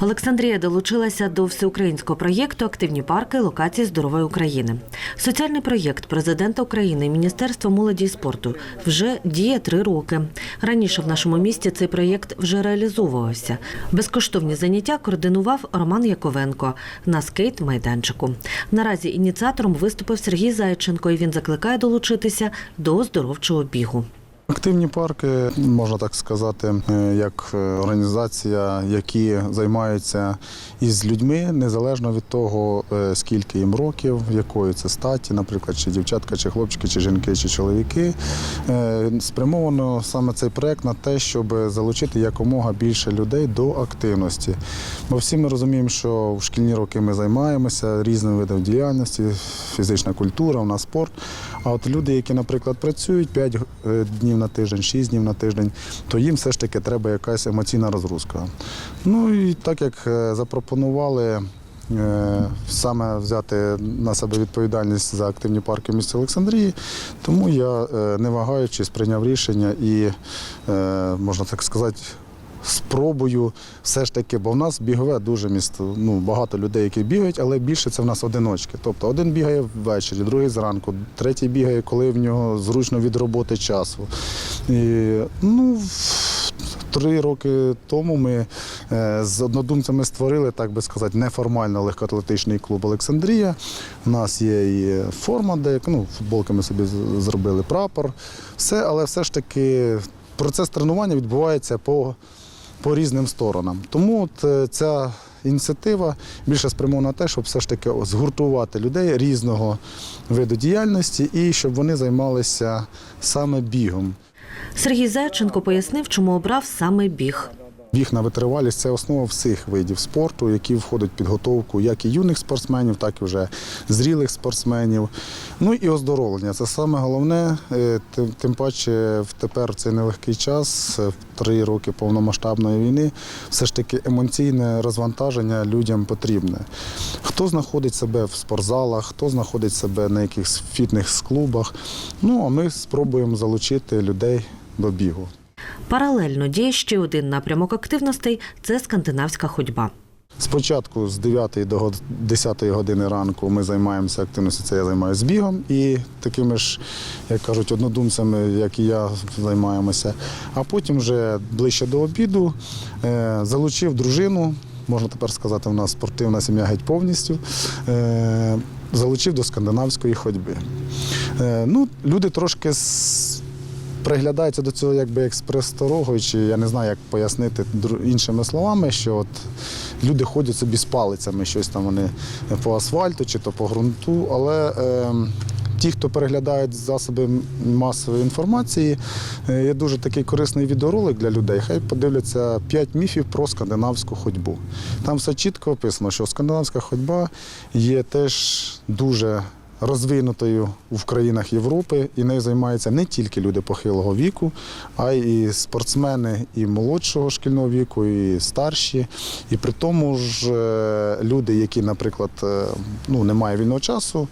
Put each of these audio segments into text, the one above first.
Олександрія долучилася до всеукраїнського проєкту Активні парки локації здорової України. Соціальний проєкт президента України Міністерства молоді і спорту вже діє три роки. Раніше в нашому місті цей проєкт вже реалізовувався. Безкоштовні заняття координував Роман Яковенко на скейт-майданчику. Наразі ініціатором виступив Сергій Зайченко, і він закликає долучитися до оздоровчого бігу. Активні парки, можна так сказати, е, як е, організація, які займаються із людьми незалежно від того, е, скільки їм років, якої це статі, наприклад, чи дівчатка, чи хлопчики, чи жінки, чи чоловіки. Спрямовано саме цей проект на те, щоб залучити якомога більше людей до активності. Бо всі ми розуміємо, що в шкільні роки ми займаємося різними видами діяльності, фізична культура, у нас спорт. А от люди, які, наприклад, працюють 5 днів на тиждень, 6 днів на тиждень, то їм все ж таки треба якась емоційна розгрузка. Ну і так як е, запропонували. е, Саме взяти на себе відповідальність за активні парки в місті Олександрії, тому я, е, не вагаючись, прийняв рішення і, е, можна так сказати, спробую все ж таки, бо в нас бігове дуже місто. Ну, багато людей, які бігають, але більше це в нас одиночки. Тобто один бігає ввечері, другий зранку, третій бігає, коли в нього зручно від роботи часу. І, ну, Три роки тому ми е, з однодумцями створили, так би сказати, неформально легкоатлетичний клуб Олександрія. У нас є і форма, де ну, футболки ми собі зробили, прапор. Все, але все ж таки процес тренування відбувається по, по різним сторонам. Тому от, е, ця ініціатива більше спрямована на те, щоб все ж таки згуртувати людей різного виду діяльності і щоб вони займалися саме бігом. Сергій Зайченко пояснив, чому обрав саме біг. Біг на витривалість це основа всіх видів спорту, які входять в підготовку як і юних спортсменів, так і вже зрілих спортсменів. Ну і оздоровлення. Це саме головне. Е, Тим, паче тепер цей нелегкий час, е, в три роки повномасштабної війни, все ж таки емоційне розвантаження людям потрібне. Хто знаходить себе в спортзалах, хто знаходить себе на якихось фітнес-клубах. Ну а ми спробуємо залучити людей до бігу. Паралельно діє ще один напрямок активностей це скандинавська ходьба. Спочатку з 9 до 10 години ранку ми займаємося активністю, це я займаюся бігом і такими ж, як кажуть, однодумцями, як і я, займаємося. А потім вже ближче до обіду е, залучив дружину, можна тепер сказати, у нас спортивна сім'я геть повністю. Е, залучив до скандинавської ходьби. Е, ну, люди трошки приглядаються до цього якби як чи я не знаю, як пояснити іншими словами, що от люди ходять собі з палицями, щось там вони по асфальту чи то по ґрунту. Але е, ті, хто переглядають засоби масової інформації, е, є дуже такий корисний відеоролик для людей. Хай подивляться 5 міфів про скандинавську ходьбу. Там все чітко описано, що скандинавська ходьба є теж дуже розвинутою в країнах Європи, і нею займаються не тільки люди похилого віку, а й спортсмени і молодшого шкільного віку, і старші. І при тому ж е, люди, які, наприклад, е, ну, не мають вільного часу,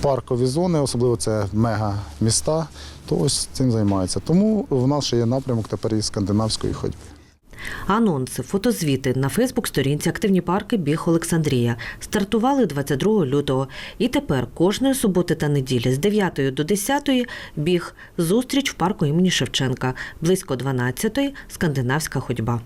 паркові зони, особливо це мега-міста, то ось цим займаються. Тому в нас ще є напрямок тепер і скандинавської ходьби. Анонси, фотозвіти на Фейсбук-сторінці Активні парки Біг Олександрія стартували 22 лютого. І тепер кожної суботи та неділі з 9 до 10 біг зустріч в парку імені Шевченка. Близько 12 скандинавська ходьба.